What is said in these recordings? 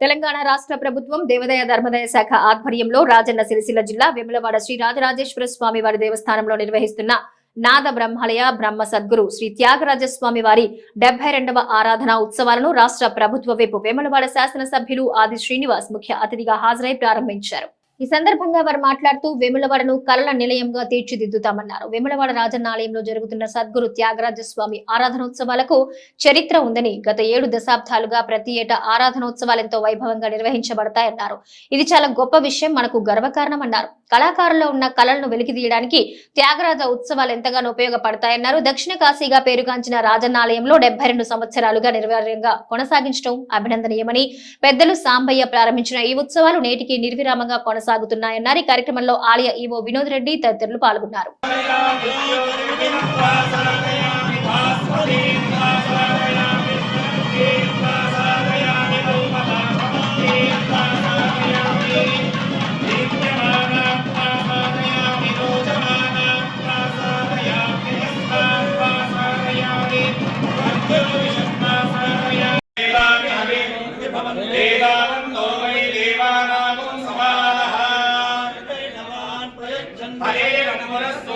తెలంగాణ రాష్ట్ర ప్రభుత్వం దేవదయ ధర్మదయ శాఖ ఆధ్వర్యంలో రాజన్న సిరిసిల్ల జిల్లా వెములవాడ శ్రీ రాజరాజేశ్వర స్వామి వారి దేవస్థానంలో నిర్వహిస్తున్న నాద బ్రహ్మలయ బ్రహ్మ సద్గురు శ్రీ త్యాగరాజ స్వామి వారి డెబ్బై రెండవ ఆరాధన ఉత్సవాలను రాష్ట్ర ప్రభుత్వ వైపు వేములవాడ శాసనసభ్యులు ఆది శ్రీనివాస్ ముఖ్య అతిథిగా హాజరై ప్రారంభించారు. ఈ సందర్భంగా వారు మాట్లాడుతూ వేములవాడను కళల నిలయంగా తీర్చిదిద్దుతామన్నారు. వేములవాడ రాజన్న ఆలయంలో జరుగుతున్న సద్గురు త్యాగరాజ స్వామి ఆరాధనోత్సవాలకు చరిత్ర ఉందని గత ఏడు దశాబ్దాలుగా ప్రతి ఏటా ఆరాధనోత్సవాలు ఎంతో వైభవంగా నిర్వహించబడతాయన్నారు. ఇది చాలా గొప్ప విషయం మనకు గర్వకారణమన్నారు. కళాకారుల్లో ఉన్న కళలను వెలికితీయడానికి త్యాగరాజ ఉత్సవాలు ఎంతగానో ఉపయోగపడతాయన్నారు. దక్షిణ కాశీగా పేరుగాంచిన రాజన్నాలయంలో డెబ్బై రెండు సంవత్సరాలుగా నిర్వీర్యంగా కొనసాగించడం అభినందనీయమని పెద్దలు సాంబయ్య ప్రారంభించిన ఈ ఉత్సవాలు నేటికి నిర్విరామంగా కొనసాగుతున్నాయన్నారు. ఈ కార్యక్రమంలో ఆలయ ఈవో వినోద్ రెడ్డి తదితరులు పాల్గొన్నారు.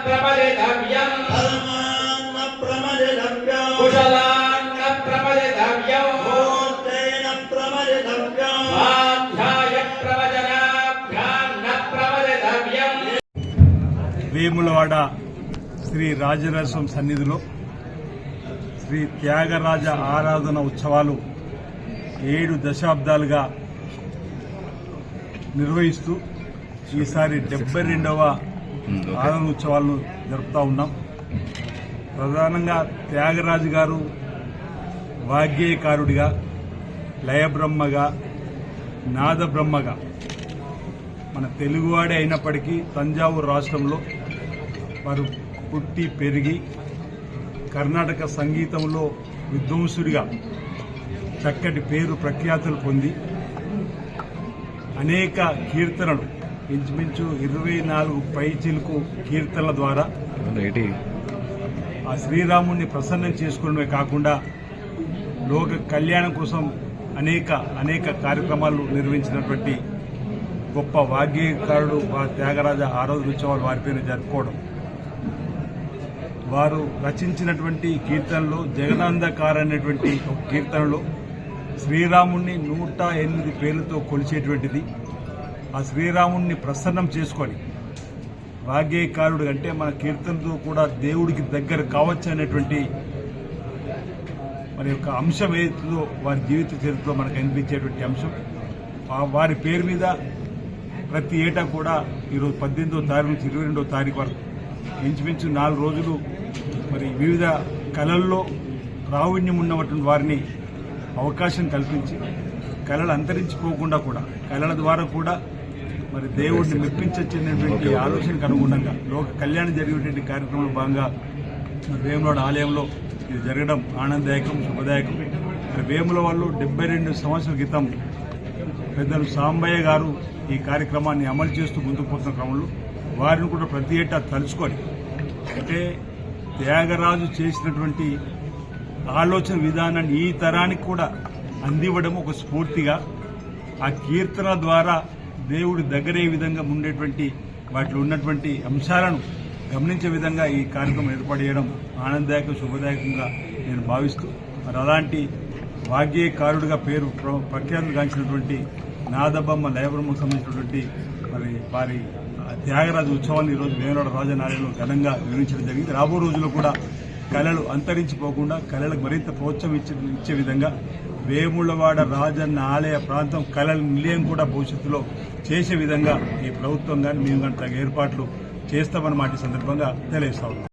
सत्यां न प्रपदितव्यं कुशलां न प्रपदितव्यं स्वाध्याय प्रवचनाभ्यां न प्रपदितव्यम् వేములవాడ శ్రీ రాజరాజస్వామి సన్నిధిలో శ్రీ త్యాగరాజ ఆరాధన ఉత్సవాలు ఏడు దశాబ్దాలుగా నిర్వహిస్తూ ఈసారి డెబ్బై రెండవ Hmm, ఆరాధన ఉత్సవాలను జరుపుతూ ఉన్నాం. ప్రధానంగా త్యాగరాజు గారు వాగ్గేయకారుడిగా లయబ్రహ్మగా నాదబ్రహ్మగా మన తెలుగువాడే అయినప్పటికీ తంజావూరు రాష్ట్రంలో వారు పుట్టి పెరిగి కర్ణాటక సంగీతంలో విద్వాంసుడిగా చక్కటి పేరు ప్రఖ్యాతులు పొంది అనేక కీర్తనలు ఇంచుమించు ఇరవై నాలుగు పైచిలుకు కీర్తనల ద్వారా ఆ శ్రీరాముణ్ణి ప్రసన్నం చేసుకోవడమే కాకుండా లోక కళ్యాణం కోసం అనేక అనేక కార్యక్రమాలు నిర్వహించినటువంటి గొప్ప వాగ్గేయకారుడు ఆ త్యాగరాజ ఆరోగ్య ఉత్సవాలు వారి పేరు జరుపుకోవడం. వారు రచించినటువంటి కీర్తనలో జగనందకార అనేటువంటి ఒక కీర్తనలో శ్రీరాముణ్ణి నూట ఎనిమిది పేర్లతో కొలిచేటువంటిది. ఆ శ్రీరాముణ్ణి ప్రసన్నం చేసుకొని వాగ్గేయకారుడు అంటే మన కీర్తనతో కూడా దేవుడికి దగ్గర కావచ్చు అనేటువంటి మరి యొక్క అంశం ఏదో వారి జీవిత చరిత్రలో మనకు అనిపించేటువంటి అంశం. వారి పేరు మీద ప్రతి ఏటా కూడా ఈరోజు పద్దెనిమిదో తారీఖు నుంచి ఇరవై రెండో తారీఖు వరకు ఇంచుమించు నాలుగు రోజులు మరి వివిధ కళల్లో ప్రావీణ్యం ఉన్నటువంటి వారిని అవకాశం కల్పించి కళలు అంతరించిపోకుండా కూడా కళల ద్వారా కూడా మరి దేవుడిని మెప్పించచ్చినటువంటి ఆలోచనకు అనుగుణంగా లోక కళ్యాణం జరిగేటువంటి కార్యక్రమంలో భాగంగా మరి వేములవాడ ఆలయంలో ఇది జరగడం ఆనందదాయకం శుభదాయకం. మరి వేముల వాళ్ళు డెబ్బై రెండు సంవత్సరాల క్రితం పెద్దలు సాంబయ్య గారు ఈ కార్యక్రమాన్ని అమలు చేస్తూ ముందుకు పోతున్న క్రమంలో వారిని కూడా ప్రతి ఏటా తలుచుకొని అంటే త్యాగరాజు చేసినటువంటి ఆలోచన విధానాన్ని ఈ తరానికి కూడా అందివ్వడం ఒక స్ఫూర్తిగా ఆ కీర్తన ద్వారా దేవుడి దగ్గరే విధంగా ఉండేటువంటి వాటిలో ఉన్నటువంటి అంశాలను గమనించే విధంగా ఈ కార్యక్రమం ఏర్పాటు చేయడం ఆనందదాయక శుభదాయకంగా నేను భావిస్తూ మరి అలాంటి వాగ్యకారుడిగా పేరు ప్ర- ప్రఖ్యాతుగాంచినటువంటి నాదబొమ్మ లయబ్రహ్మకు సంబంధించినటువంటి మరి వారి త్యాగరాజు ఉత్సవాన్ని ఈరోజు వేమనాడు రాజనాలయంలో ఘనంగా వివరించడం జరిగింది. రాబో రోజుల్లో కూడా కళలు అంతరించిపోకుండా కళలకు మరింత ప్రోత్సాహం ఇచ్చే ఇచ్చే విధంగా వేములవాడ రాజన్న ఆలయ ప్రాంతం కళల నిలయం కూడా భవిష్యత్తులో చేసే విధంగా ఈ ప్రభుత్వం కానీ మేము కానీ తగిన ఏర్పాట్లు చేస్తామన్నమాట ఈ సందర్భంగా తెలియజేస్తా ఉన్నాం.